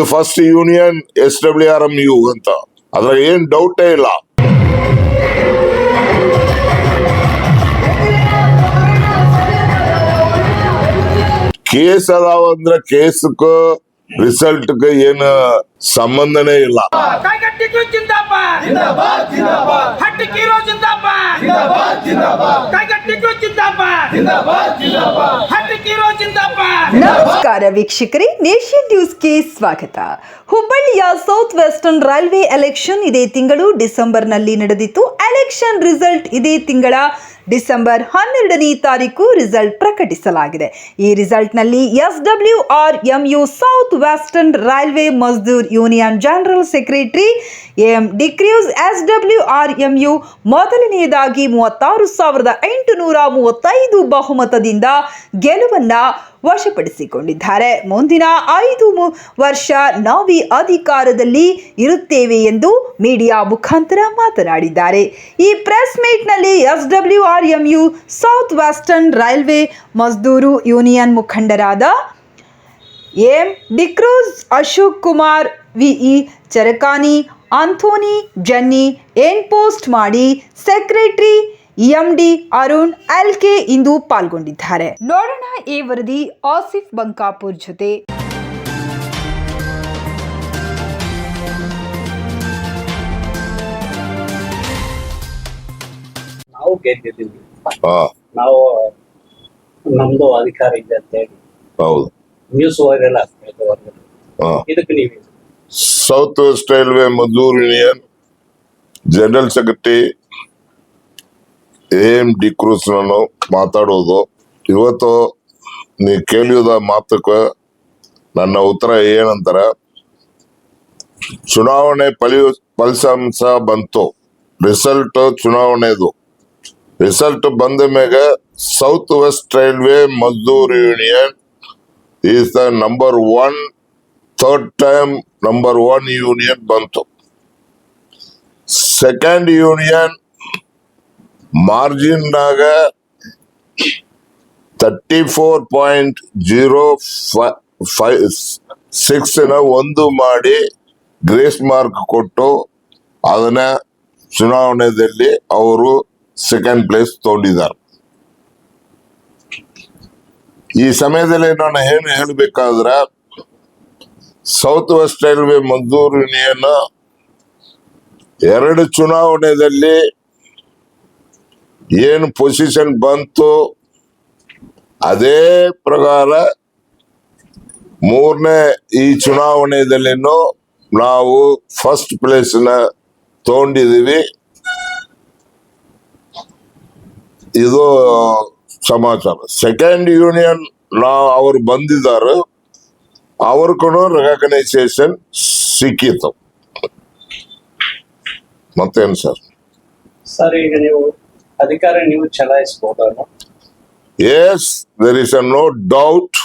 ಇದು first union S W R M U ಅಂತ. ಅದ್ರಾಗ ಏನ್ ಡೌಟೇ ಇಲ್ಲ. ಕೇಸ್ ಅದಾವ ಅಂದ್ರ ಕೇಸ್ಕ ರಿಸಲ್ಟ್ಗ ಏನು ಸಂಬಂಧನೇ ಇಲ್ಲ. ಜಿಂದಾಬಾದ್. ಜಿಂದಾಬಾದ್ ಜಿಂದಾಬಾದ್. ಹಟ್ಟಿ ಕೀರೋ ಜಿಂದಾಬಾದ್. ಜಿಂದಾಬಾದ್ ಜಿಂದಾಬಾದ್. ಕೈಗಟ್ಟಿದ್ರು ಜಿಂದಾಬಾದ್. ಜಿಂದಾಬಾದ್ ಜಿಂದಾಬಾದ್. ಹಟ್ಟಿ ಕೀರೋ ಜಿಂದಾಬಾದ್. ನಮಸ್ಕಾರ ವೀಕ್ಷಕರೇ ನೇಷನ್ ನ್ಯೂಸ್ಗೆ ಸ್ವಾಗತ. ಹುಬ್ಬಳ್ಳಿಯ ಸೌತ್ ವೆಸ್ಟರ್ನ್ ರೈಲ್ವೆ ಎಲೆಕ್ಷನ್ ಇದೇ ತಿಂಗಳು ಡಿಸೆಂಬರ್ನಲ್ಲಿ ನಡೆದಿತ್ತು. ಎಲೆಕ್ಷನ್ ರಿಸಲ್ಟ್ ಇದೇ ತಿಂಗಳ ಡಿಸೆಂಬರ್ ಹನ್ನೆರಡನೇ ತಾರೀಕು ರಿಸಲ್ಟ್ ಪ್ರಕಟಿಸಲಾಗಿದೆ. ಈ ರಿಸಲ್ಟ್ನಲ್ಲಿ S W R M U south western railway Mazdoor union general secretary M D'Cruz S W R M U ಮೊದಲನೆಯದಾಗಿ ಮೂವತ್ತಾರು ಸಾವಿರದ ಎಂಟುನೂರ ಮೂವತ್ತೈದು ಬಹುಮತದಿಂದ ಗೆಲುವನ್ನ ವಶಪಡಿಸಿಕೊಂಡಿದ್ದಾರೆ. ಮುಂದಿನ ಐದು ವರ್ಷ ನಾವಿ ಅಧಿಕಾರದಲ್ಲಿ ಇರುತ್ತೇವೆ ಎಂದು ಮೀಡಿಯಾ ಮುಖಾಂತರ ಮಾತನಾಡಿದ್ದಾರೆ. ಈ press ಮೀಟ್ನಲ್ಲಿ S W R M U south western railway Mazdoor union ಮುಖಂಡರಾದ M. D'Cruz Ashok Kumar V E ಚರಕಾನಿ Anthony, ಜನ್ನಿ ಏನ್ ಪೋಸ್ಟ್ ಮಾಡಿ secretary M D Arun L K ಇಂದು ಪಾಲ್ಗೊಂಡಿದ್ದಾರೆ. ನೋಡೋಣ ಈ ವರದಿ ಆಸಿಫ್ ಬಂಕಾಪುರ್ ಜೊತೆ. ನಾವು ಗೆದ್ದಿದ್ದೀವಿ ನಾವು ನಮ್ದು ಅಧಿಕಾರ ಇದೆ ಅಂತ ಹೇಳಿ. ಹೌದು. ನ್ಯೂಸ್ ವೈರಲ್ ಆಗ್ತದೆ ಹೊರಗಡೆ. ಇದಕ್ಕೆ ನೀವು south west railway Mazdoor union general secretary M D'Cruz ನಾನು ಮಾತಾಡೋದು? ಇವತ್ತು ನೀ ಕೇಳಿದ ಮಾತಕ್ಕೆ ನನ್ನ ಉತ್ತರ ಏನಂತಾರ? ಚುನಾವಣೆ ಫಲಿ, ಫಲಿತಾಂಶ ಬಂತು. ರಿಸಲ್ಟ್ ಚುನಾವಣೆದು. ರಿಸಲ್ಟ್ ಬಂದ ಮೇಲೆ south west railway Mazdoor union is the number one, third time number one union ಬಂತು. ಸೆಕೆಂಡ್ ಯೂನಿಯನ್ ಮಾರ್ಜಿನ್ನಾಗ ತರ್ಟಿ ಫೋರ್ ಪಾಯಿಂಟ್ ಜೀರೋ ಸಿಕ್ಸ್ನ ಒಂದು ಮಾಡಿ ಗ್ರೇಸ್ ಮಾರ್ಕ್ ಕೊಟ್ಟು ಅದನ್ನ ಚುನಾವಣೆಯಲ್ಲಿ ಅವರು ಸೆಕೆಂಡ್ ಪ್ಲೇಸ್ ತಗೊಂಡಿದ್ದಾರೆ. ಈ ಸಮಯದಲ್ಲಿ ನಾನು ಏನು ಹೇಳಬೇಕಾದ್ರೆ ಸೌತ್ ವೆಸ್ಟ್ ರೈಲ್ವೆ ಮಂಜೂರಿನಿಯನ್ನು ಎರಡು ಚುನಾವಣೆಯಲ್ಲಿ ಏನು ಪೊಸಿಷನ್ ಬಂತು, ಅದೇ ಪ್ರಕಾರ ಮೂರನೇ ಈ ಚುನಾವಣೆಯಲ್ಲಿನೂ ನಾವು ಫಸ್ಟ್ ಪ್ಲೇಸ್ನ ತಗೊಂಡಿದೀವಿ ಇದು ಸಮಾಚಾರ. ಸೆಕೆಂಡ್ ಯೂನಿಯನ್ ನಾವು ಅವರು ಬಂದಿದ್ದಾರೆ. ಅವ್ರಿಗೂ ರೆಕಗ್ನೈಸೇಷನ್ ಸಿಕ್ಕಿತ್ತು ಮತ್ತೇನು ಸರ್? ಸರ್, ಈಗ ನೀವು ಅಧಿಕಾರ ನೀವು ಚಲಾಯಿಸಬಹುದು? Yes there is a no doubt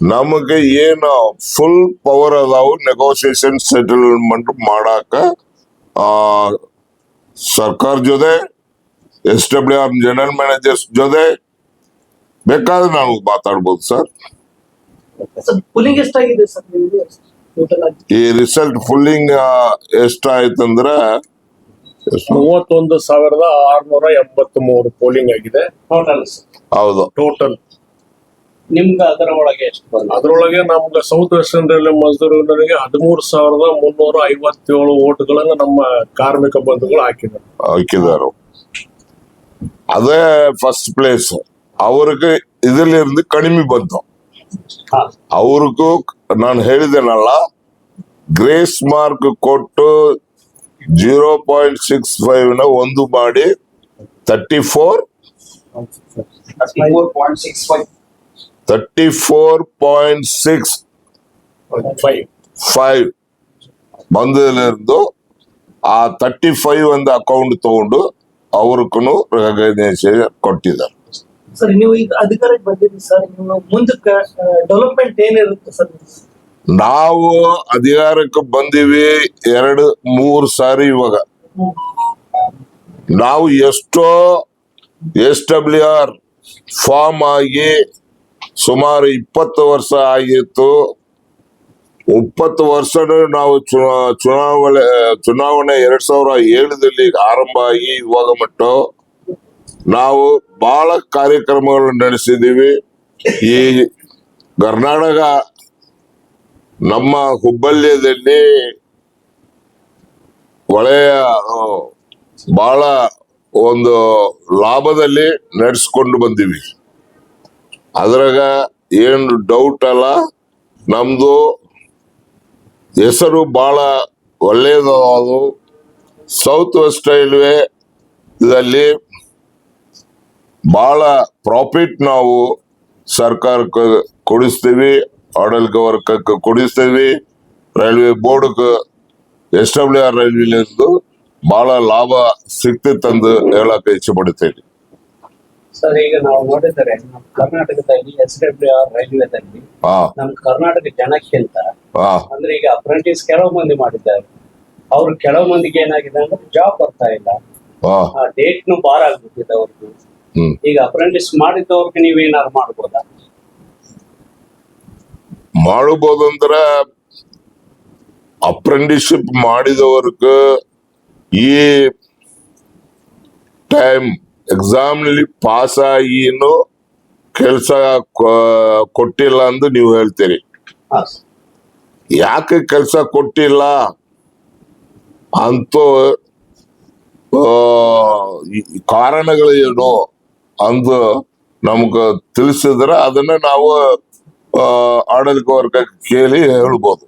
ನಮಗೆ ಏನು ಫುಲ್ ಪವರ್ ಅದಾವು ನೆಗೋಸಿಯೇಷನ್ ಸೆಟಲ್ಮೆಂಟ್ ಮಾಡಾಕ ಸರ್ಕಾರ ಜೊತೆ S W R general managers ಜೊತೆ ಬೇಕಾದ್ರೆ ನಾವು ಮಾತಾಡ್ಬೋದು ಸರ್ ಈ ರಿಸಲ್ಟ್ ಫುಲ್ಲಿಂಗ್ ಎಷ್ಟಾಯ್ತಂದ್ರೆ ಎಷ್ಟು? ಮೂವತ್ತೊಂದು ಸಾವಿರದ ಆರ್ನೂರ ಎಂಬತ್ತ್ ಮೂರು ಪೋಲಿಂಗ್ ಆಗಿದೆ. ಟೋಟಲ್ ಹೌದು. ಟೋಟಲ್ ನಿಮ್ಗೆ ಅದರ ಒಳಗೆ ಎಷ್ಟು ಬಂದ ಅದರೊಳಗೆ ನಮ್ಗೆ ಸೌತ್ ವೆಸ್ಟರ್ನ್ ರೈಲ್ವೆ ಮಜ್ದೂರರಿಗೆ ಹದಿಮೂರು ಸಾವಿರದ ಮುನ್ನೂರ ಐವತ್ತೇಳು ಓಟ್ಗಳನ್ನ ನಮ್ಮ ಕಾರ್ಮಿಕ ಬಂಧುಗಳು ಹಾಕಿದ್ದಾರೆ. ಹಾಕಿದಾರು ಅದೇ ಫಸ್ಟ್ ಪ್ಲೇಸ್ ಅವ್ರಿಗೆ ಇದರಲ್ಲಿ ಕಡಿಮೆ ಬಂತು. ಹಾ. ಅವ್ರಿಗೂ ನಾನು ಹೇಳಿದೆನಲ್ಲ ಗ್ರೇಸ್ ಮಾರ್ಕ್ ಕೊಟ್ಟು ಜೀರೋ ಪಾಯಿಂಟ್ ಸಿಕ್ಸ್ ಫೈವ್ನ ಒಂದು ಮಾಡಿ thirty four. Thirty four point six five. ಬಂದದಲ್ಲಿருந்து ಆ ತರ್ಟಿ ಫೈವ್ ಒಂದು ಅಕೌಂಟ್ ತಗೊಂಡು ಅವ್ರಕ್ಕೂ ರೆಕಗ್ನೈಸೇಷನ್ ಕೊಟ್ಟಿದ್ದಾರೆ. ಸರ್ ನೀವು ಈಗ ಅಧಿಕಾರಕ್ಕೆ ಬಂದಿದ್ದೀರಿ ಸರ್ ನೀವು ಮುಂದಕ್ಕೆ ಡೆವಲಪ್ಮೆಂಟ್ ಏನಿರುತ್ತೆ ಸರ್? ನಾವು ಅಧಿಕಾರಕ್ಕೆ ಬಂದಿವಿ ಎರಡು, ಮೂರು ಸಾರಿ ಇವಾಗ. ನಾವು ಎಷ್ಟೋ ಎಸ್ ಡಬ್ಲ್ಯೂ ಆರ್ ಫಾರ್ಮ್ ಆಗಿ ಸುಮಾರು ಇಪ್ಪತ್ತು ವರ್ಷ ಆಗಿತ್ತು. ಇಪ್ಪತ್ತು ವರ್ಷ ನಾವು ಚುನಾ- ಚುನಾವಣೆ ಚುನಾವಣೆ ಎರಡ್ ಸಾವಿರ ಏಳದಲ್ಲಿ ಆರಂಭ ಆಗಿ ಇವಾಗ ಮಟ್ಟ ನಾವು ಬಹಳ ಕಾರ್ಯಕ್ರಮಗಳನ್ನು ನಡೆಸಿದೀವಿ. ಈ ಕರ್ನಾಟಕ ನಮ್ಮ ಹುಬ್ಬಳ್ಳಿಯಲ್ಲಿ ಒಳ್ಳೆಯ ಬಹಳ ಒಂದು ಲಾಭದಲ್ಲಿ ನಡೆಸ್ಕೊಂಡು ಬಂದೀವಿ. ಅದ್ರಾಗ ಏನು ಡೌಟ್ ಅಲ್ಲ, ನಮ್ದು ಹೆಸರು ಬಹಳ ಒಳ್ಳೆಯದು ಸೌತ್ ವೆಸ್ಟ್ ರೈಲ್ವೆ ಇದರಲ್ಲಿ ಬಹಳ ಪ್ರಾಫಿಟ್ ನಾವು ಸರ್ಕಾರಕ್ಕೆ ಕೊಡಿಸ್ತೀವಿ. ಆಡಳಿತ ವರ್ಗಕ್ಕೆ ಕೊಡಿಸ್ತೀವಿ. ರೈಲ್ವೆ ಬೋರ್ಡ್ಗೆ ಎಸ್ ಡಬ್ಲ್ಯೂ ಆರ್ ರೈಲ್ವೆ ಬಹಳ ಲಾಭ ಸಿಗ್ತಿತ್ತಂದು ಹೇಳಕ್ ಇಚ್ಛೆ ಪಡ್ತೇನೆ ಸರ್ ಈಗ ನಾವು ನೋಡಿದರೆ ನಮ್ಮ ಕರ್ನಾಟಕದಲ್ಲಿ ಎಸ್ ಡಬ್ಲ್ಯೂ ಆರ್ ರೈಲ್ವೆದಲ್ಲಿ ನಮ್ಮ ಕರ್ನಾಟಕ ಜನಕ್ಕಿಂತ ಅಂದ್ರೆ ಈಗ ಅಪ್ರೆಂಟಿಸ್ ಕೆಲವು ಮಂದಿ ಮಾಡಿದ್ದಾರೆ. ಅವ್ರು ಕೆಲವು ಮಂದಿಗೆ ಏನಾಗಿದೆ ಅಂದ್ರೆ ಜಾಬ್ ಬರ್ತಾ ಇಲ್ಲ. ಡೇಟ್ ನು ಬಾರ್ ಆಗ್ಬಿಟ್ಟಿದೆ ಅವ್ರದ್ದು ಈಗ ಅಪ್ರೆಂಟಿಸ್ ಮಾಡಿದ್ದವ್ರಿಗೆ ನೀವೇನಾದ್ರು ಮಾಡ್ಬೋದಾ? ಮಾಡಬಹುದಂದ್ರ ಅಪ್ರೆಂಟಿಸ್ಶಿಪ್ ಮಾಡಿದವರ್ಗ ಈ ಟೈಮ್ ಎಕ್ಸಾಮ್ನಲ್ಲಿ ಪಾಸ್ ಆಗಿನೂ ಕೆಲಸ ಕೊಟ್ಟಿಲ್ಲ ಅಂದು ನೀವು ಹೇಳ್ತೀರಿ. ಯಾಕೆ ಕೆಲಸ ಕೊಟ್ಟಿಲ್ಲ ಅಂತ ಕಾರಣಗಳು ಏನು ಅಂದು ನಮ್ಗ ತಿಳಿಸಿದ್ರೆ ಅದನ್ನ ನಾವು ಆಡಳಿತ ವರ್ಗ ಕೇಳಿ ಹೇಳ್ಬೋದು.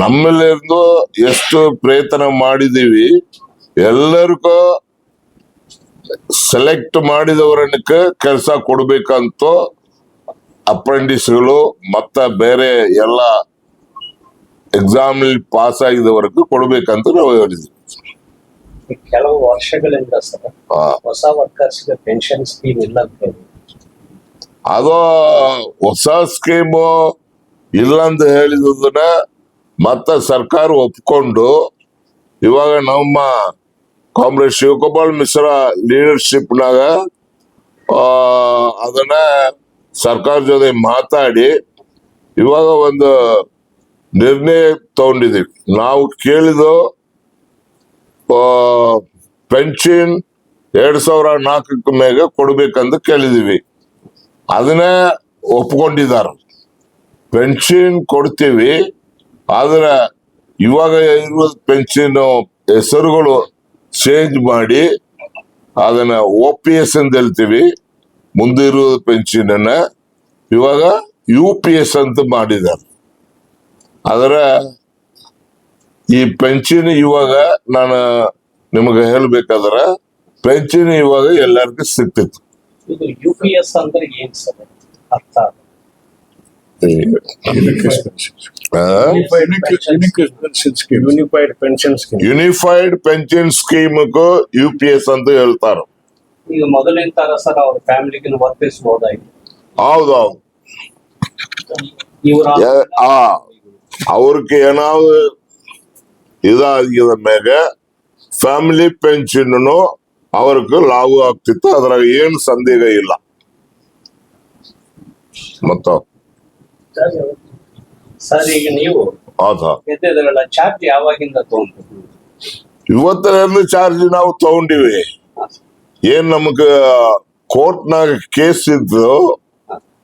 ನಮ್ಮಲ್ಲಿಂದು ಎಷ್ಟು ಪ್ರಯತ್ನ ಮಾಡಿದೀವಿ ಎಲ್ಲರಿಗೂ ಸೆಲೆಕ್ಟ್ ಮಾಡಿದವರನ್ನ ಕೆಲಸ ಕೊಡ್ಬೇಕಂತ ಅಪ್ರೆಂಟಿಸ್ಗಳು ಮತ್ತ ಬೇರೆ ಎಲ್ಲ ಎಕ್ಸಾಮ್ ಪಾಸ್ ಆಗಿದವರೆಗೂ ಕೊಡ್ಬೇಕಂತ ನಾವು ಹೇಳಿದ್ವಿ. ಕೆಲವು ವರ್ಷಗಳಿಂದ ಹೊಸ ವರ್ಕರ್ಸ್ ಪೆನ್ಷನ್ ಸ್ಕೀಮ್ ಇಲ್ಲ ಅಂತ ಅದು ಹೊಸ ಸ್ಕೀಮು ಇಲ್ಲಂತ ಹೇಳಿದನ್ನ ಮತ್ತ ಸರ್ಕಾರ ಒಪ್ಕೊಂಡು ಇವಾಗ ನಮ್ಮ ಕಾಂಗ್ರೆಸ್ ಶಿವಗೋಪಾಲ್ ಮಿಶ್ರಾ ಲೀಡರ್ಶಿಪ್ನಾಗ ಅದನ್ನ ಸರ್ಕಾರ ಜೊತೆ ಮಾತಾಡಿ ಇವಾಗ ಒಂದು ನಿರ್ಣಯ ತಗೊಂಡಿದೀವಿ. ನಾವು ಕೇಳಿದ್ದು ಪೆನ್ಷನ್ ಎರಡ್ ಸಾವಿರ ನಾಲ್ಕಕ್ಕೆ ಮೇಲೆ ಕೊಡ್ಬೇಕಂತ ಕೇಳಿದೀವಿ. ಅದನ್ನ ಒಪ್ಕೊಂಡಿದ್ದಾರೆ. ಪೆನ್ಷನ್ ಕೊಡ್ತೀವಿ, ಆದ್ರೆ ಇವಾಗ ಇರುವ ಪೆನ್ಷನ್ ಹೆಸರುಗಳು ಚೇಂಜ್ ಮಾಡಿ ಅದನ್ನ ಒ ಪಿ ಎಸ್ ಅಂತ ಹೇಳ್ತೀವಿ. ಮುಂದೆ ಇರುವ ಪೆನ್ಷನ್ ಇವಾಗ ಯು ಪಿ ಎಸ್ ಅಂತ ಮಾಡಿದ್ದಾರೆ. ಆದ್ರೆ ಈ ಪೆನ್ಷನ್ ಇವಾಗ ನಾನು ನಿಮಗೆ ಹೇಳ್ಬೇಕಾದ್ರೆ ಪೆನ್ಷನ್ ಇವಾಗ ಎಲ್ಲರಿಗೂ ಸಿಗ್ತಿತ್ತು ಇದು ಯು ಪಿ ಎಸ್ ಅಂದ್ರೆ ಏನ್ ಸರ್? ಅರ್ಥ unified pension scheme unified pension scheme U P S ಅಂತ ಹೇಳ್ತಾರ. ಈಗ ಮೊದಲಿನ ತರ ಸರ್ ಅವ್ರ ಫ್ಯಾಮಿಲಿಗೆ ವರ್ತಿಸಬಹುದಾಯ್ತು ಹೌದೌದು. ಇವ್ರ ಯ- ಆ ಅವ್ರಿಗೆ ಏನಾದ್ರು ಇದಾಗಿದ ಮ್ಯಾಗ ಫ್ಯಾಮಿಲಿ ಪೆನ್ಷನ್ ಅವ್ರಿಗೆ ಲಾಭ ಆಗ್ತಿತ್ತು ಅದ್ರಾಗ ಏನ್ ಸಂದೇಹ ಇಲ್ಲ. ಮತ್ತ? ಸರ್ ಈಗ ನೀವು ಚಾರ್ಜ್ ಯಾವಾಗಿಂದ ತಗೊಂಡ್ರು? ಇವತ್ತಿನ ಚಾರ್ಜ್ ನಾವು ತಗೊಂಡಿವಿ. ಏನ್ ನಮಗ ಕೋರ್ಟ್ನಾಗ ಕೇಸ್ ಇದ್ದು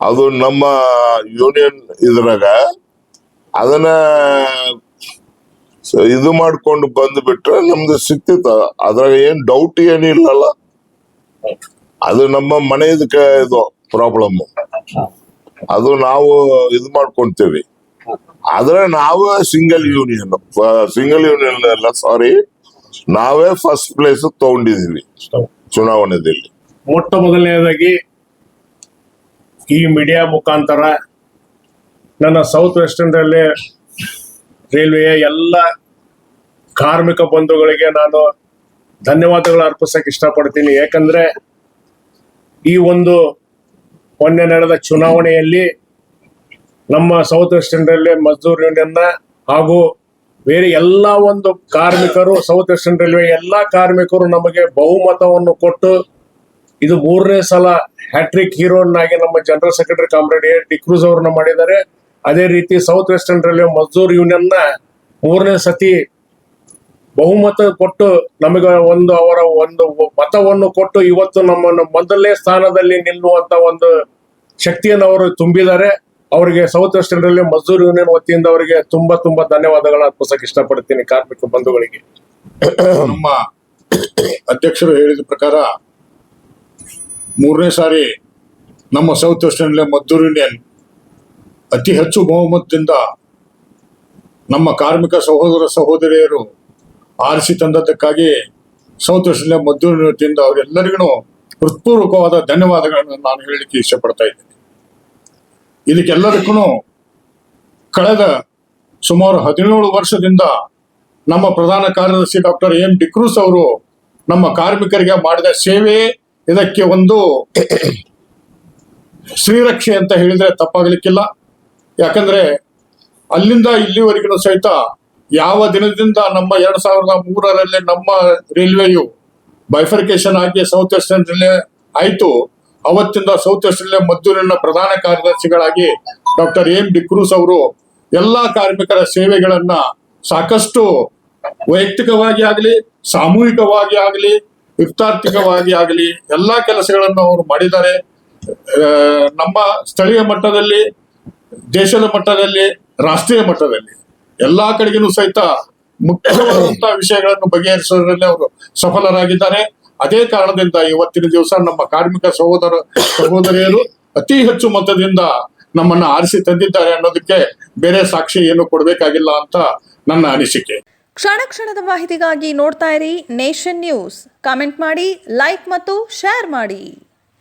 ಅದು ನಮ್ಮ ಯೂನಿಯನ್ ಇದ್ರಾಗ ಅದನ್ನ ಸ- ಇದು ಮಾಡ್ಕೊಂಡು ಬಂದ್ಬಿಟ್ರೆ ನಮ್ದು ಸಿಕ್ತಿತ್ತ. ಅದ್ರಾಗ ಏನ್ ಡೌಟ್ ಏನಿಲ್ಲಲ್ಲ ಅದು ನಮ್ಮ ಮನೆಯದಕ್ಕೆ ಇದು ಪ್ರಾಬ್ಲಮ್ ಅದು ನಾವು ಇದು ಮಾಡ್ಕೊಂತೀವಿ. ಆದ್ರೆ ನಾವೇ ಸಿಂಗಲ್ ಯೂನಿಯನ್ ಸಿಂಗಲ್ ಯೂನಿಯನ್ ಅಲ್ಲ ಸಾರಿ ನಾವೇ ಫಸ್ಟ್ ಪ್ಲೇಸ್ ತಗೊಂಡಿದೀವಿ ಚುನಾವಣೆಯಲ್ಲಿ ಮೊಟ್ಟ ಮೊದಲನೇದಾಗಿ ಈ ಮೀಡಿಯಾ ಮುಖಾಂತರ ನನ್ನ ಸೌತ್ ವೆಸ್ಟರ್ನ್ ರೈಲ್ವೆಯ ಎಲ್ಲ ಕಾರ್ಮಿಕ ಬಂಧುಗಳಿಗೆ ನಾನು ಧನ್ಯವಾದಗಳು ಅರ್ಪಿಸಕ್ಕೆ ಇಷ್ಟಪಡ್ತೀನಿ. ಯಾಕಂದ್ರೆ ಈ ಒಂದು ಮೊನ್ನೆ ನಡೆದ ಚುನಾವಣೆಯಲ್ಲಿ ನಮ್ಮ ಸೌತ್ ವೆಸ್ಟರ್ನ್ ರೈಲ್ವೆ ಮಜ್ದೂರ್ ಯೂನಿಯನ್ನ ಹಾಗೂ ಬೇರೆ ಎಲ್ಲ ಒಂದು ಕಾರ್ಮಿಕರು ಸೌತ್ ವೆಸ್ಟರ್ನ್ ರೈಲ್ವೆ ಎಲ್ಲ ಕಾರ್ಮಿಕರು ನಮಗೆ ಬಹುಮತವನ್ನು ಕೊಟ್ಟು ಇದು ಮೂರನೇ ಸಲ ಹ್ಯಾಟ್ರಿಕ್ ಹೀರೋನಾಗಿ ನಮ್ಮ general secretary comrade D. Cruz ಅವ್ರನ್ನ ಮಾಡಿದ್ದಾರೆ. ಅದೇ ರೀತಿ ಸೌತ್ ವೆಸ್ಟರ್ನ್ ರೈಲ್ವೆ ಮಜ್ದೂರ್ ಯೂನಿಯನ್ನ ಮೂರನೇ ಸತಿ ಬಹುಮತ ಕೊಟ್ಟು ನಮಗೆ ಒಂದು ಅವರ ಒಂದು ಮತವನ್ನು ಕೊಟ್ಟು ಇವತ್ತು ನಮ್ಮನ್ನು ಮೊದಲನೇ ಸ್ಥಾನದಲ್ಲಿ ನಿಲ್ಲುವಂತ ಒಂದು ಶಕ್ತಿಯನ್ನು ಅವರು ತುಂಬಿದ್ದಾರೆ. ಅವರಿಗೆ south western railway Mazdoor union ವತಿಯಿಂದ ಅವರಿಗೆ ತುಂಬಾ ತುಂಬಾ ಧನ್ಯವಾದಗಳನ್ನು ಅರ್ಪಿಸಕ್ಕೆ ಇಷ್ಟಪಡ್ತೀನಿ ಕಾರ್ಮಿಕ ಬಂಧುಗಳಿಗೆ. ನಮ್ಮ ಅಧ್ಯಕ್ಷರು ಹೇಳಿದ ಪ್ರಕಾರ ಮೂರನೇ ಸಾರಿ ನಮ್ಮ south western railway Mazdoor union ಅತಿ ಹೆಚ್ಚು ಬಹುಮತದಿಂದ ನಮ್ಮ ಕಾರ್ಮಿಕ ಸಹೋದರ ಸಹೋದರಿಯರು ಆರಿಸಿ ತಂದದ್ದಕ್ಕಾಗಿ ಸಂತೋಷದಿಂದ ಮದ್ದು ನಿಮಿತ್ತಿಂದ ಅವರೆಲ್ಲರಿಗೂ ಹೃತ್ಪೂರ್ವಕವಾದ ಧನ್ಯವಾದಗಳನ್ನು ನಾನು ಹೇಳಲಿಕ್ಕೆ ಇಷ್ಟಪಡ್ತಾ ಇದ್ದೀನಿ. ಇದಕ್ಕೆಲ್ಲದಕ್ಕೂ ಕಳೆದ ಸುಮಾರು ಹದಿನೇಳು ವರ್ಷದಿಂದ ನಮ್ಮ ಪ್ರಧಾನ ಕಾರ್ಯದರ್ಶಿ ಡಾಕ್ಟರ್ ಎಂ ಡಿಕ್ರೂಸ್ ಅವರು ನಮ್ಮ ಕಾರ್ಮಿಕರಿಗೆ ಮಾಡಿದ ಸೇವೆ ಇದಕ್ಕೆ ಒಂದು ಶ್ರೀರಕ್ಷೆ ಅಂತ ಹೇಳಿದ್ರೆ ತಪ್ಪಾಗಲಿಕ್ಕಿಲ್ಲ. ಯಾಕಂದ್ರೆ ಅಲ್ಲಿಂದ ಇಲ್ಲಿವರೆಗೂ ಸಹಿತ ಯಾವ ದಿನದಿಂದ ನಮ್ಮ ಎರಡ್ ಸಾವಿರದ ಮೂರರಲ್ಲಿ ನಮ್ಮ ರೈಲ್ವೆಯು ಬೈಫರ್ಕೇಶನ್ ಆಗಿ ಸೌತ್ ವೆಸ್ಟರ್ನ್ ರೈಲ್ವೆ ಆಯ್ತು. ಅವತ್ತಿಂದ ಸೌತ್ ವೆಸ್ಟ್ ರೈಲ್ವೆ ಮದ್ದೂರಿನ ಪ್ರಧಾನ ಕಾರ್ಯದರ್ಶಿಗಳಾಗಿ ಡಾಕ್ಟರ್ ಎಂ ಡಿಕ್ರೂಸ್ ಅವರು ಎಲ್ಲಾ ಕಾರ್ಮಿಕರ ಸೇವೆಗಳನ್ನ ಸಾಕಷ್ಟು ವೈಯಕ್ತಿಕವಾಗಿ ಆಗಲಿ, ಸಾಮೂಹಿಕವಾಗಿ ಆಗಲಿ ಯುಕ್ತಾರ್ಥಿಕವಾಗಿ ಆಗಲಿ ಎಲ್ಲಾ ಕೆಲಸಗಳನ್ನು ಅವರು ಮಾಡಿದ್ದಾರೆ. ನಮ್ಮ ಸ್ಥಳೀಯ ಮಟ್ಟದಲ್ಲಿ ದೇಶದ ಮಟ್ಟದಲ್ಲಿ, ರಾಷ್ಟ್ರೀಯ ಮಟ್ಟದಲ್ಲಿ, ಎಲ್ಲಾ ಕಡೆಗೂ ಸಹಿತ ಮುಖ್ಯವಾದಂತಹ ವಿಷಯಗಳನ್ನು ಬಗೆಹರಿಸುವುದರಲ್ಲಿ ಅವರು ಸಫಲರಾಗಿದ್ದಾರೆ. ಅದೇ ಕಾರಣದಿಂದ ಇವತ್ತಿನ ದಿವಸ ನಮ್ಮ ಕಾರ್ಮಿಕ ಸಹೋದರ, ಸಹೋದರಿಯರು ಅತಿ ಹೆಚ್ಚು ಮತದಿಂದ ನಮ್ಮನ್ನ ಆರಿಸಿ ತಂದಿದ್ದಾರೆ ಅನ್ನೋದಕ್ಕೆ ಬೇರೆ ಸಾಕ್ಷಿ ಏನು ಕೊಡಬೇಕಾಗಿಲ್ಲ ಅಂತ ನನ್ನ ಅನಿಸಿಕೆ. ಕ್ಷಣ ಕ್ಷಣದ ಮಾಹಿತಿಗಾಗಿ ನೋಡ್ತಾ ಇರಿ ನೇಷನ್ ನ್ಯೂಸ್. ಕಾಮೆಂಟ್ ಮಾಡಿ, ಲೈಕ್ ಮತ್ತು ಶೇರ್ ಮಾಡಿ.